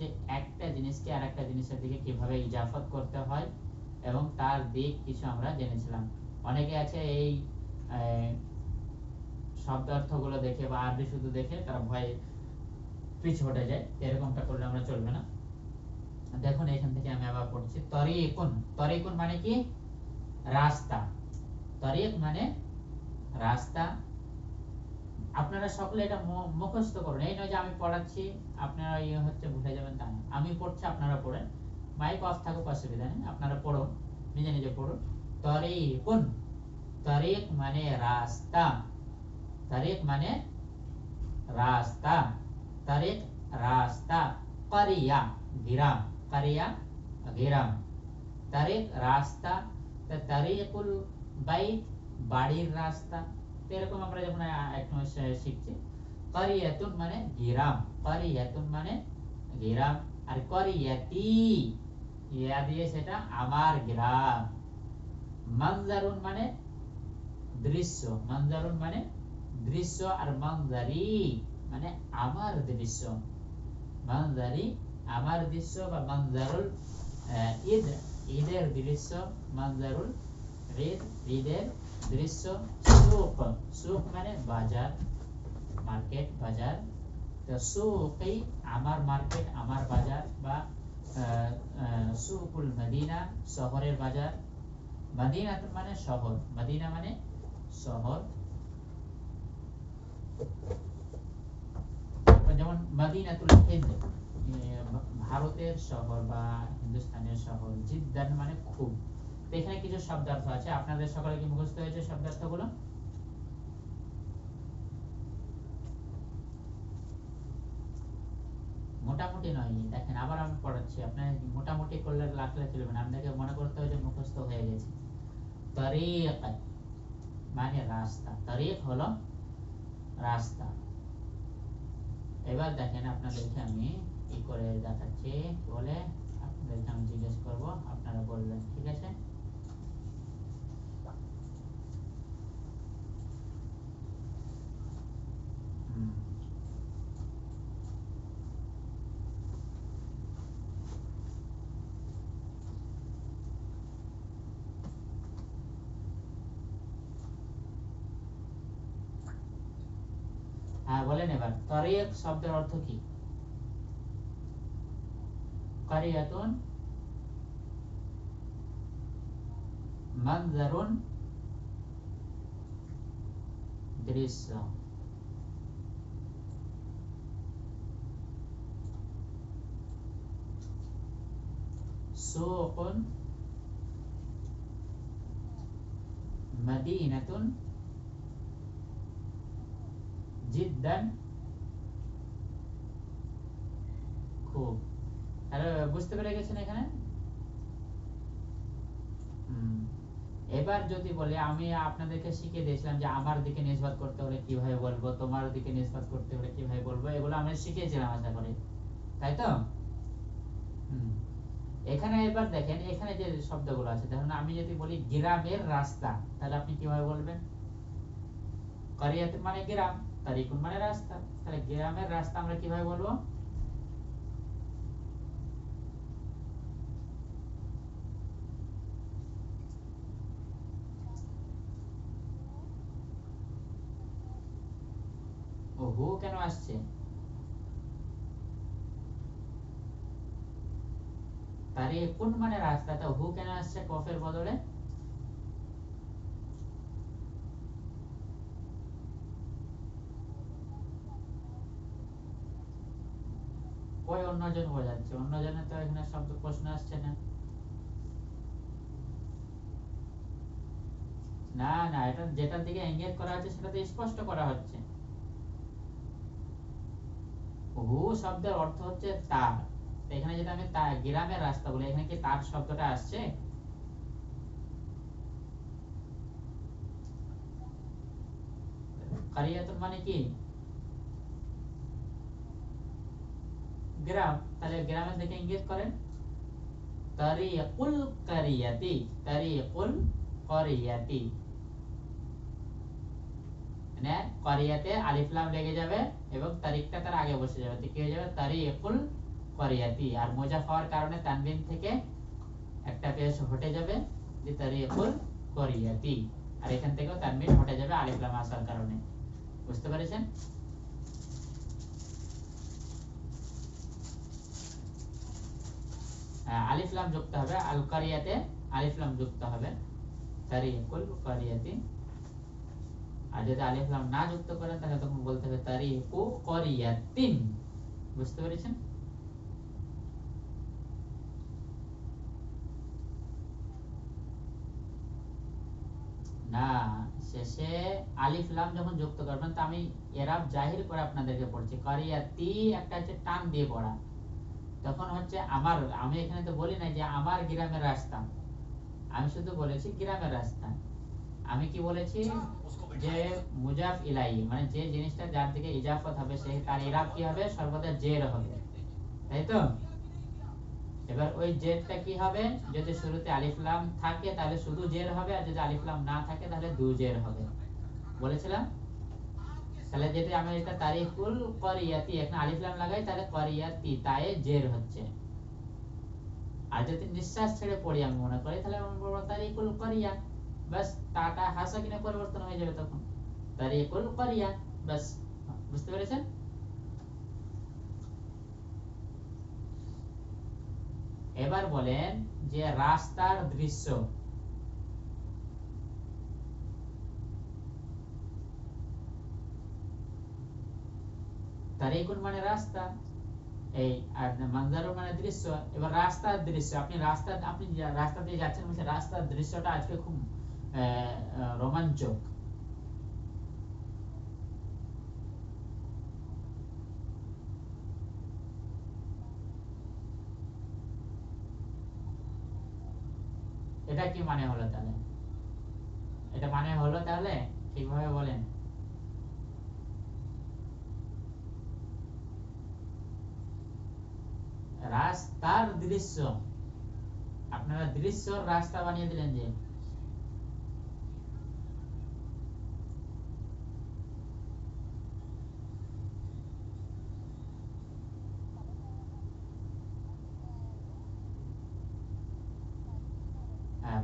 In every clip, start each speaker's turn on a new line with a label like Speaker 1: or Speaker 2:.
Speaker 1: যে একটা জিনিসকে আর একটা জিনিসের দিকে কীভাবে ইজাফত করতে হয় এবং তার দিক কিছু আমরা জেনেছিলাম। অনেকে আছে এই শব্দ অর্থগুলো দেখে বা আরবি শুধু দেখে তারা ভয়ে পিছু হটে যায়। এরকমটা করলে আমরা চলবে না। দেখুন, এখান থেকে আমি আবার পড়ছি। তরিকুন তরিকুন মানে কি? রাস্তা। তরিক মানে রাস্তা। আপনারা সকলে এটা মুখস্থ করুন। এই নয় যে আমি পড়াচ্ছি, আপনারা ইয়ে হচ্ছে ভুলে যাবেন তা না। আমি পড়ছি, আপনারা পড়েন। মাইক অফ থাকুক, অসুবিধা নেই। আপনারা পড়ুন, নিজে নিজে পড়ুন। তরিকুন তরিক মানে রাস্তা। তরিক মানে রাস্তা। তরিক রাস্তা। করিয়া, গ্রাম। করিয়া, গ্রাম। তরিক রাস্তা। তরিকুল বাইত, বাড়ির এরকম আমরা যখন এক শিখছি। করিয়াতুন মানে গ্রাম। করিয়াতুন মানে গ্রাম। আর করিয়াতি, ইয়া দিয়ে সেটা আমার গ্রাম। মঞ্জারুন মানে দৃশ্য। মঞ্জারুন মানে দৃশ্য আর মঞ্জারি মানে আমার দৃশ্য। মঞ্জারি আমার দৃশ্য বা মঞ্জারুল ঈদ। ঈদের দৃশ্য মঞ্জারুল ঈদ, ঈদের দৃশ্য সুক সুক মানে বাজার মার্কেট বাজার। তো সুকই আমার মার্কেট আমার বাজার বা সুকুল মদিনা, শহরের বাজার। মদিনা মানে শহর, মদিনা মানে শহর। যেমন মদিনাতুল হিন্দ ভারতের শহর বা হিন্দুস্তানের শহর, জিদ্দান মানে খুব। এখানে কিছু শব্দার্থ আছে। আপনাদের সকলে কি মুখস্থ হয়েছে শব্দার্থগুলো? মোটামুটি নয়, দেখেন, আবার আমি পড়াচ্ছি। আপনার মোটামুটি করলে লাগলে চলবে না? আপনাকে মনে করতে হবে মুখস্থ হয়ে গেছে। তরিক মানে রাস্তা। তরিক হলো রাস্তা। এবার দেখেন আপনাদেরকে আমি কি করে দেখাচ্ছি বলে আপনাদেরকে আমি জিজ্ঞেস করব। আপনারা বলবেন, ঠিক আছে হ্যাঁ বলেন এবার তরিক শব্দের অর্থ কি? কারিয়াতুন মঞ্জারুন দৃশ্য। সুকুন মদিনাতুন জিদ্দান খুব। বুঝতে পেরে গেছেন এখানে? এবার যদি বলে, আমি আপনাদেরকে শিখে দিয়েছিলাম যে আমার দিকে নিষ্পাত করতে হলে কীভাবে বলব, তোমার দিকে নিষ্পাত করতে হলে কীভাবে বলব, এগুলো আমরা শিখেছিলাম আশা করি। তাই তো? এখানে এবার দেখেন, এখানে যে শব্দগুলো আছে, ধরুন আমি যদি বলি গ্রামের রাস্তা, তাহলে আপনি কীভাবে বলবেন? করিয়াত মানে গ্রাম। তারিকুন মানে রাস্তা? তাহলে গ্রামের রাস্তা আমরা কীভাবে বলব? ও হু কেন আসছে? তারিকুন মানে রাস্তা হু কেন আসছে কফের বদলে ওই অন্যজন বোঝাচ্ছে অন্যজনের তো এখানে শব্দ প্রশ্ন আসছে না। না না, এটা যেটার দিকে এঙ্গেজ করা হচ্ছে সেটা তো স্পষ্ট করা হচ্ছে। হু শব্দের অর্থ হচ্ছে তার। এখানে যেটা আমি গ্রামের রাস্তা বলি, এখানে কি তার শব্দটা আসছে? কারিয়াতুন মানে কি? গ্রাম তাহলে গ্রামের দিকে ইঙ্গিত করেন? তারিকুল কারিয়াতি তারিকুল কারিয়াতি। মানে কারিয়াতে আলিফ লাম লেগে যাবে এবং তারিখটা তার আগে বসে যাবে। কি হয়ে যাবে? তারিকুল করিয়াতি। আর মোজাফ হওয়ার কারণে তানবিন থেকে একটা পেশ হটে যাবে, যে তারিকুল করিয়াতি। আর এখান থেকেও তানবিন হটে যাবে আলিফ লাম আসার কারণে। বুঝতে পেরেছেন? আলিফ লাম যুক্ত হবে আল কারিয়াতে আলিফ লাম যুক্ত হবে। তারিকুল কারিয়াতি। আর যদি আলিফ লাম না যুক্ত করেন তাহলে তখন বলতে হবে তারিকু করিয়াতিন। বুঝতে পেরেছেন? না, শেষে আলিফ লাম যখন যুক্ত করবেন, তো আমি এরাব জাহির করে আপনাদেরকে পড়ছি। কারিয়াতি একটা হচ্ছে টান দিয়ে পড়া। তখন হচ্ছে আমার আমি এখানে তো বলি না যে আমার গ্রামের রাস্তা আমি শুধু বলেছি গ্রামের রাস্তা আমি কি বলেছি? যে মুজাফ ইলাই মানে যে জিনিসটা যার দিকে ইজাফত হবে সেই তার ইরাব কি হবে? সর্বদা জের হবে। তাই তো? এবার ওই জেরটা কি হবে? যদি শুরুতে আলিফলাম থাকে তাহলে শুধু জের হবে আর যদি আলিফলাম না থাকে তাহলে দু জের হবে। বলেছিলাম? তাহলে যেটা আমি এটা তারিকুল করিয়াতি, এখানে আলিফ লাম লাগাই, তাহলে করিয়াতি, তাই জের হচ্ছে। আর যদি নিঃশ্বাস ছেড়ে পড়ি আমি মনে করি, তাহলে আমি বলব তারিকুল করিয়া বাস টাটা হাসা কিনে পরিবর্তন হয়ে যাবে তখন। তারিকুল করিয়া বাস বুঝতে পেরেছেন? এবার বলেন যে রাস্তার দৃশ্য। তারিকুন মানে রাস্তা এই আর মানে দৃশ্য এবার রাস্তার দৃশ্য আপনি রাস্তা আপনি রাস্তা দিয়ে যাচ্ছেন বলছে রাস্তার দৃশ্যটা আজকে খুব রোমাঞ্চক। এটা কি মানে হলো তাহলে? এটা মানে হলো তাহলে? ঠিকভাবে বলেন। রাস্তার দৃশ্য। আপনারা দৃশ্য রাস্তা বানিয়ে দিলেন যে।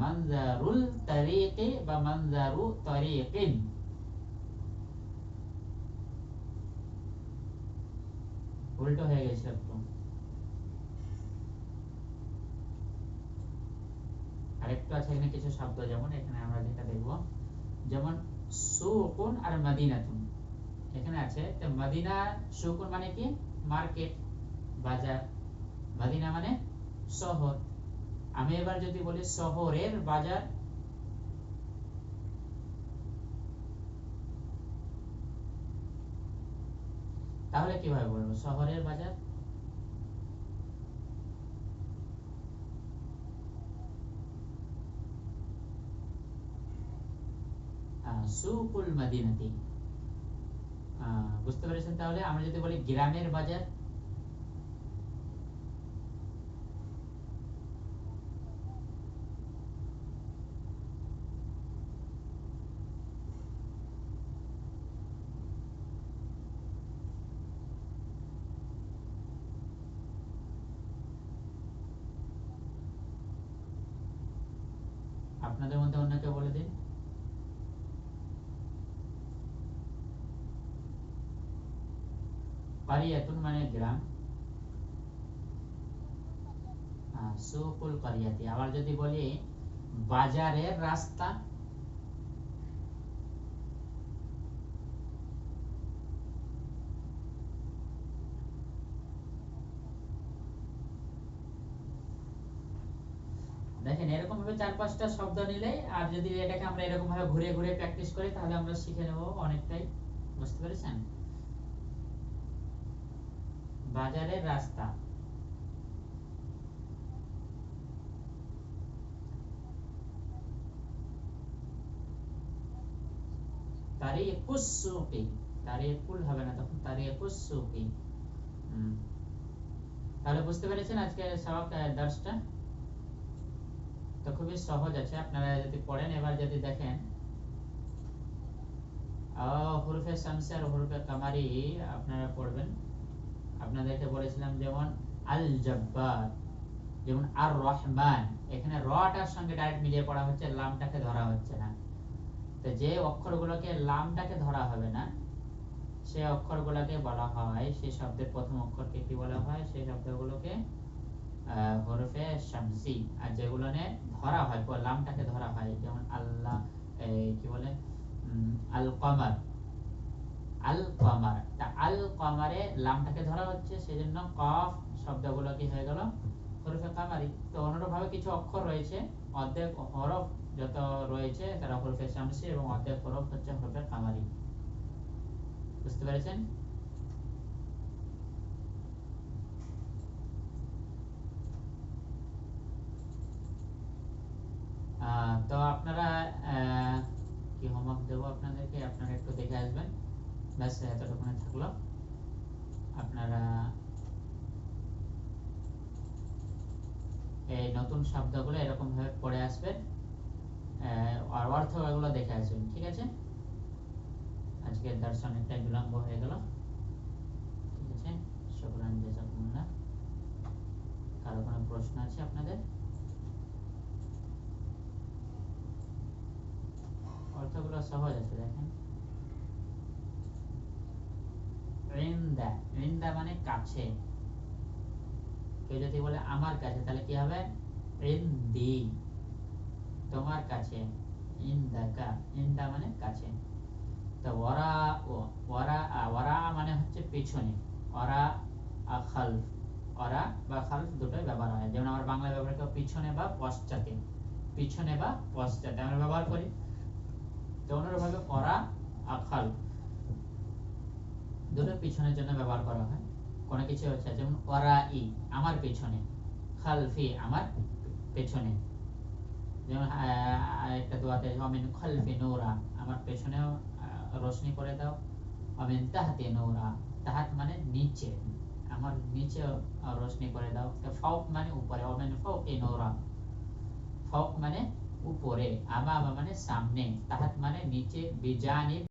Speaker 1: মানজারুল তারিকি বা মানজারু তারিকিন উল্টো হয়ে গেছে একটু আরেকটু আছে এখানে কিছু শব্দ, যেমন এখানে আমরা যেটা দেখব, যেমন সুকুন আর মদিনাতুন। এখানে আছে, তো মদিনা, সুকুন মানে কি? মার্কেট, বাজার। মদিনা মানে শহর। আমি এবার যদি বলি শহরের বাজার, তাহলে কীভাবে বলব? শহরের বাজার? সুকুল মদিনাতি। বুঝতে পেরেছেন তাহলে? আমরা যদি বলি গ্রামের বাজার। আপনাদের মধ্যে অন্য কেউ বলে দিন। কারিয়াতুন মানে গ্রাম সুকুল কারিয়াতি। আবার যদি বলি, বাজারের রাস্তা। দেখেন এরকম ভাবে চার পাঁচটা শব্দ নিলে আর যদি এটাকে আমরা এরকম ভাবে ঘুরে ঘুরে প্র্যাকটিস করি, তাহলে আমরা শিখে নেব অনেকটাই। বুঝতে পেরেছেন? বাজারের রাস্তা। হবে না তখন। তাহলে বুঝতে পেরেছেন আজকে সবক দর্শটা? তো খুবই সহজ আছে, আপনারা যদি পড়েন, এবার যদি দেখেন। হুরফে শামসে হুরফে কামারি, আপনারা পড়বেন। আপনাদেরকে বলেছিলাম যেমন আল জব্বার যেমন আর রহমান এখানে রটার সঙ্গে ডাইরেক্ট মিলিয়ে পড়া হচ্ছে, লামটাকে ধরা হচ্ছে না। তো যে অক্ষরগুলোকে লামটাকে ধরা হবে না, সে অক্ষরগুলোকে বলা হয় সেই শব্দের প্রথম অক্ষরকে কি বলা হয়? সেই শব্দগুলোকে হরফে শামসি, আর যেগুলো ধরা হয়, লামটাকে ধরা হয়, যেমন আল্লাহ কি বলে? আল কমার আল কমার তা আল কমারে লামটাকে ধরা হচ্ছে, সেজন্য কফ শব্দগুলো কি হয়ে গেল? হরফে কামারি। তো অনুরূপভাবে কিছু অক্ষর রয়েছে, অর্ধেক হরফ যত রয়েছে তারা হরফে শামসি এবং অর্ধেক হরফ হচ্ছে হরফে কামারি। বুঝতে পেরেছেন? তো আপনারা আহ, কি হোমওয়ার্ক দেবো আপনাদেরকে আপনারা একটু দেখে আসবেন ব্যাস এতটুকুনে থাকল আপনারা এই নতুন শব্দগুলো এরকম ভাবে পড়ে আসবেন আর অর্থ এগুলো দেখে আসবেন, ঠিক আছে? আজকের দর্শন অনেকটাই বিলম্ব হয়ে গেল। ঠিক আছে? শুকরান কারও কোনো প্রশ্ন আছে আপনাদের? অর্থগুলো সহজ আছে, দেখেন। রিন্দা রিন্দা মানে কাছে। কেউ যদি বলে আমার কাছে, তাহলে কি হবে? ইন্দি তোমার কাছে। ইন্দাকা, ইন্দা মানে কাছে। তো ওরা ওরা ওরা মানে হচ্ছে পিছনে। ওরা খালফ। ওরা বা খালফ দুটোই ব্যবহার হয়। যেমন আমরা বাংলা ব্যবহার করি, পিছনে বা পশ্চাতে। পিছনে বা পশ্চাতে। আমরা ব্যবহার করি। তো অনুরূপভাবে ওরা আর খালফ। দুটো পিছনের জন্য ব্যবহার করা হয়। কোনো কিছু হচ্ছে, যেমন ওরা ই আমার পেছনে, খালফি আমার পেছনে। যেমন একটা দোয়াতে অমিন খালফি নৌরা আমার পেছনেও রোশনি করে দাও। অমিন তাহাতে নৌরা তাহাত মানে নিচে, আমার নিচে রোশনি করে দাও। তো ফৌক মানে উপরে অমিন এ নৌরা ফৌক মানে উপরে, আমা মানে সামনে, তাহাত মানে নিচে বিজানি